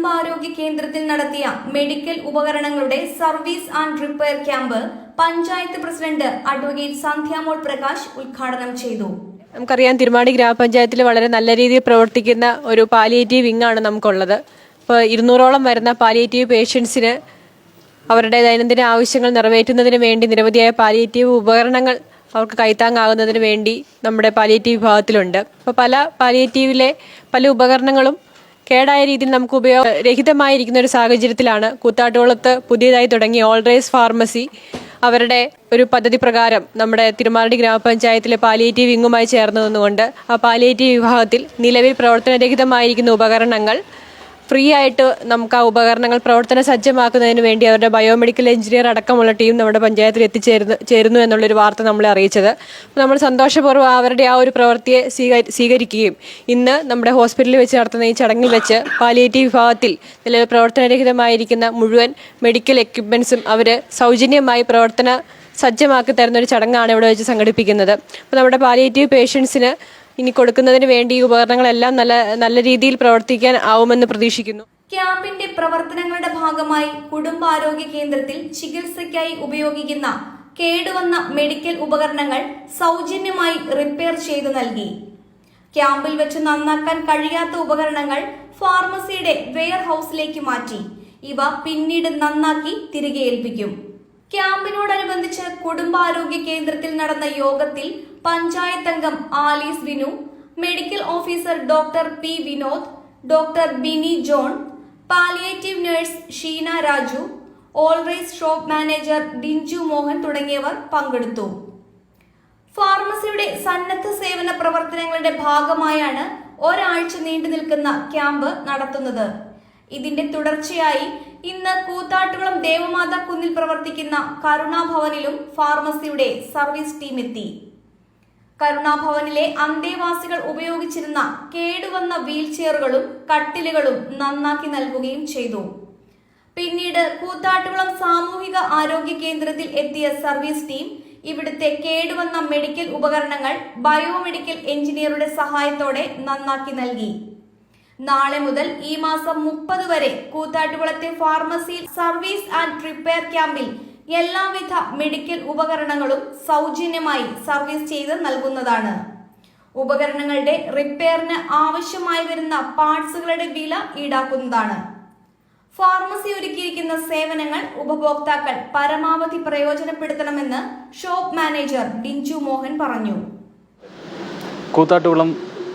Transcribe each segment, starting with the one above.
കുടുംബാരോഗ്യ കേന്ദ്രത്തിൽ നടത്തിയ മെഡിക്കൽ ഉപകരണങ്ങളുടെ service and repair camp panchayat president advocate Sandhyamol Prakash ഉദ്ഘാടനം ചെയ്തു. നമുക്കറിയാം തിരുമാടി ഗ്രാമപഞ്ചായത്തിൽ വളരെ നല്ല രീതിയിൽ പ്രവർത്തിക്കുന്ന ഒരു പാലിയേറ്റീവ് വിങ് ആണ് നമുക്കുള്ളത്. ഇപ്പോൾ ഇരുന്നൂറോളം വരുന്ന പാലിയേറ്റീവ് പേഷ്യൻസിന് അവരുടെ ദൈനംദിന ആവശ്യങ്ങൾ നിറവേറ്റുന്നതിന് വേണ്ടി നിരവധിയായ പാലിയേറ്റീവ് ഉപകരണങ്ങൾ അവർക്ക് കൈത്താങ്ങാകുന്നതിന് വേണ്ടി നമ്മുടെ പാലിയേറ്റീവ് വിഭാഗത്തിലുണ്ട്. അപ്പോൾ പല പാലിയേറ്റീവിലെ പല ഉപകരണങ്ങളും കേടായ രീതിയിൽ നമുക്ക് ഉപയോഗ ഉപയോഗരഹിതമായിരിക്കുന്ന ഒരു സാഹചര്യത്തിലാണ് കൂത്താട്ടുകുളത്ത് പുതിയതായി തുടങ്ങിയ ഓൾറേസ് ഫാർമസി. അവരുടെ ഒരു പദ്ധതി പ്രകാരം നമ്മുടെ തിരുമാറടി ഗ്രാമപഞ്ചായത്തിലെ പാലിയേറ്റീവ് വിങ്ങുമായി ചേർന്നു നിന്നുകൊണ്ട് ആ പാലിയേറ്റീവ് വിഭാഗത്തിൽ നിലവിൽ പ്രവർത്തനരഹിതമായിരിക്കുന്ന ഉപകരണങ്ങൾ ഫ്രീ ആയിട്ട് നമുക്ക് ആ ഉപകരണങ്ങൾ പ്രവർത്തന സജ്ജമാക്കുന്നതിന് വേണ്ടി അവരുടെ ബയോമെഡിക്കൽ എഞ്ചിനീയർ അടക്കമുള്ള ടീം നമ്മുടെ പഞ്ചായത്തിൽ എത്തിച്ചേരുന്നു ചേരുന്നു എന്നുള്ളൊരു വാർത്ത നമ്മളെ അറിയിച്ചത്. നമ്മൾ സന്തോഷപൂർവം അവരുടെ ആ ഒരു പ്രവൃത്തിയെ സ്വീക- സ്വീകരിക്കുകയും ഇന്ന് നമ്മുടെ ഹോസ്പിറ്റലിൽ വെച്ച് നടത്തുന്ന ഈ ചടങ്ങിൽ വെച്ച് പാലിയേറ്റീവ് വിഭാഗത്തിൽ നിലവിൽ പ്രവർത്തനരഹിതമായിരിക്കുന്ന മുഴുവൻ മെഡിക്കൽ എക്യുപ്മെൻസും അവർ സൗജന്യമായി പ്രവർത്തന സജ്ജമാക്കി തരുന്ന ഒരു ചടങ്ങാണ് ഇവിടെ വെച്ച് സംഘടിപ്പിക്കുന്നത്. അപ്പോൾ നമ്മുടെ പാലിയേറ്റീവ് പേഷ്യൻസിന് ഇനി കൊടുക്കുന്നതിന് വേണ്ടി ഈ ഉപകരണങ്ങളെല്ലാം നല്ല നല്ല രീതിയിൽ പ്രവർത്തിക്കാൻ ആവുമെന്ന് പ്രതീക്ഷിക്കുന്നു. ക്യാമ്പിന്റെ പ്രവർത്തനങ്ങളുടെ ഭാഗമായി കുടുംബാരോഗ്യ കേന്ദ്രത്തിൽ ചികിത്സയ്ക്കായി ഉപയോഗിക്കുന്ന കേടുവന്ന മെഡിക്കൽ ഉപകരണങ്ങൾ സൗജന്യമായി റിപ്പയർ ചെയ്തു നൽകി. ക്യാമ്പിൽ വെച്ച് നന്നാക്കാൻ കഴിയാത്ത ഉപകരണങ്ങൾ ഫാർമസിയുടെ വെയർ ഹൌസിലേക്ക് മാറ്റി. ഇവ പിന്നീട് നന്നാക്കി തിരികെ ഏൽപ്പിക്കും. ക്യാമ്പിനോടനുബന്ധിച്ച് കുടുംബാരോഗ്യ കേന്ദ്രത്തിൽ നടന്ന യോഗത്തിൽ പഞ്ചായത്ത് അംഗം Alice Vinu medical officer doctor P Vinod doctor Bini John palliative nurse Sheena Raju ഓൾറേസ് shop manager Dinchu Mohan തുടങ്ങിയവർ പങ്കെടുത്തു. ഫാർമസിയുടെ സന്നദ്ധ സേവന പ്രവർത്തനങ്ങളുടെ ഭാഗമായാണ് ഒരാഴ്ച നീണ്ടു നിൽക്കുന്ന ക്യാമ്പ് നടത്തുന്നത്. ഇതിന്റെ തുടർച്ചയായി ഇന്ന് കൂത്താട്ടുകുളം ദേവമാതാ കുന്നിൽ പ്രവർത്തിക്കുന്ന കരുണാഭവനിലും ഫാർമസിയുടെ സർവീസ് ടീം എത്തി. കരുണാഭവനിലെ അന്തേവാസികൾ ഉപയോഗിച്ചിരുന്ന കേടുവന്ന വീൽചെയറുകളും കട്ടിലുകളും നന്നാക്കി നൽകുകയും ചെയ്തു. പിന്നീട് കൂത്താട്ടുകുളം സാമൂഹിക ആരോഗ്യ കേന്ദ്രത്തിൽ എത്തിയ സർവീസ് ടീം ഇവിടുത്തെ കേടുവന്ന മെഡിക്കൽ ഉപകരണങ്ങൾ ബയോമെഡിക്കൽ എഞ്ചിനീയറുടെ സഹായത്തോടെ നന്നാക്കി നൽകി. നാളെ മുതൽ ഈ മാസം മുപ്പത് വരെ കൂത്താട്ടുകുളത്തെ ഫാർമസിയിൽ സർവീസ് ആൻഡ് റിപ്പയർ ക്യാമ്പിൽ എല്ലാവിധ മെഡിക്കൽ ഉപകരണങ്ങളും സൗജന്യമായി സർവീസ് ചെയ്ത് നൽകുന്നതാണ്. ഉപകരണങ്ങളുടെ റിപ്പയറിന് ആവശ്യമായി വരുന്ന പാർട്സുകളുടെ വില ഈടാക്കുന്നതാണ്. ഫാർമസി ഒരുക്കിയിരിക്കുന്ന സേവനങ്ങൾ ഉപഭോക്താക്കൾ പരമാവധി പ്രയോജനപ്പെടുത്തണമെന്ന് ഷോപ്പ് മാനേജർ ഡിഞ്ചു മോഹൻ പറഞ്ഞു. കൂത്താട്ടുകുളം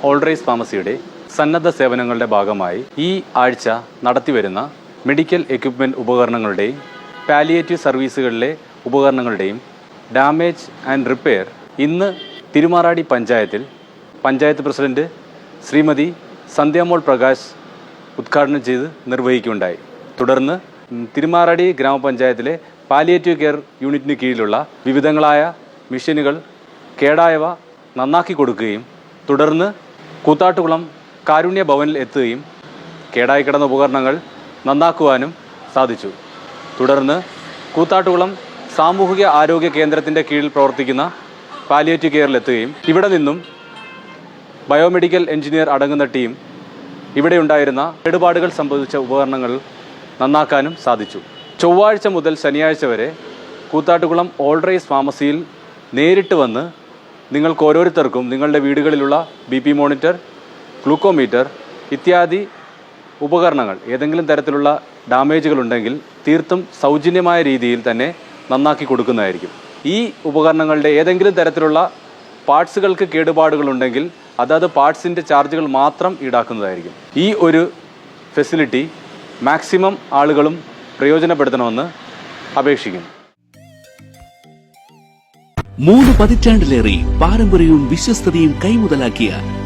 ഓൾഡ്രേസ് ഫാർമസിയുടെ സന്നദ്ധ സേവനങ്ങളുടെ ഭാഗമായി ഈ ആഴ്ച നടത്തിവരുന്ന മെഡിക്കൽ എക്യുപ്മെന്റ് ഉപകരണങ്ങളുടെയും പാലിയേറ്റീവ് സർവീസുകളിലെ ഉപകരണങ്ങളുടെയും ഡാമേജ് ആൻഡ് റിപ്പയർ ഇന്ന് തിരുമാറാടി പഞ്ചായത്തിൽ പഞ്ചായത്ത് പ്രസിഡന്റ് ശ്രീമതി സന്ധ്യാമോൾ പ്രകാശ് ഉദ്ഘാടനം ചെയ്ത് നിർവഹിക്കുകയുണ്ടായി. തുടർന്ന് തിരുമാറാടി ഗ്രാമപഞ്ചായത്തിലെ പാലിയേറ്റീവ് കെയർ യൂണിറ്റിന് കീഴിലുള്ള വിവിധങ്ങളായ മിഷനുകൾ കേടായവ നന്നാക്കി കൊടുക്കുകയും തുടർന്ന് കൂത്താട്ടുകുളം കാരുണ്യ ഭവനിൽ എത്തുകയും കേടായി കിടന്ന ഉപകരണങ്ങൾ നന്നാക്കുവാനും സാധിച്ചു. തുടർന്ന് കൂത്താട്ടുകുളം സാമൂഹിക ആരോഗ്യ കേന്ദ്രത്തിന്റെ കീഴിൽ പ്രവർത്തിക്കുന്ന പാലിയേറ്റീവ് കെയറിലെത്തുകയും ഇവിടെ നിന്നും ബയോമെഡിക്കൽ എഞ്ചിനീയർ അടങ്ങുന്ന ടീം ഇവിടെ ഉണ്ടായിരുന്ന കേടുപാടുകൾ സംബന്ധിച്ച ഉപകരണങ്ങൾ നന്നാക്കാനും സാധിച്ചു. ചൊവ്വാഴ്ച മുതൽ ശനിയാഴ്ച വരെ കൂത്താട്ടുകുളം ഓൾറേസ് ഫാർമസിയിൽ നേരിട്ട് വന്ന് നിങ്ങൾക്ക് ഓരോരുത്തർക്കും നിങ്ങളുടെ വീടുകളിലുള്ള ബി മോണിറ്റർ ഗ്ലൂക്കോമീറ്റർ ഇത്യാദി ഉപകരണങ്ങൾ ഏതെങ്കിലും തരത്തിലുള്ള ഡാമേജുകൾ ഉണ്ടെങ്കിൽ തീർത്തും സൗജന്യമായ രീതിയിൽ തന്നെ നന്നാക്കി കൊടുക്കുന്നതായിരിക്കും. ഈ ഉപകരണങ്ങളുടെ ഏതെങ്കിലും തരത്തിലുള്ള പാർട്സുകൾക്ക് കേടുപാടുകളുണ്ടെങ്കിൽ അതാത് പാർട്സിന്റെ ചാർജുകൾ മാത്രം ഈടാക്കുന്നതായിരിക്കും. ഈ ഒരു ഫെസിലിറ്റി മാക്സിമം ആളുകളും പ്രയോജനപ്പെടുത്തണമെന്ന് അപേക്ഷിക്കുന്നു. മൂന്ന് പതിറ്റാണ്ടിലേറെ പാരമ്പര്യവും വിശ്വസ്തതയും കൈമുതലാക്കിയ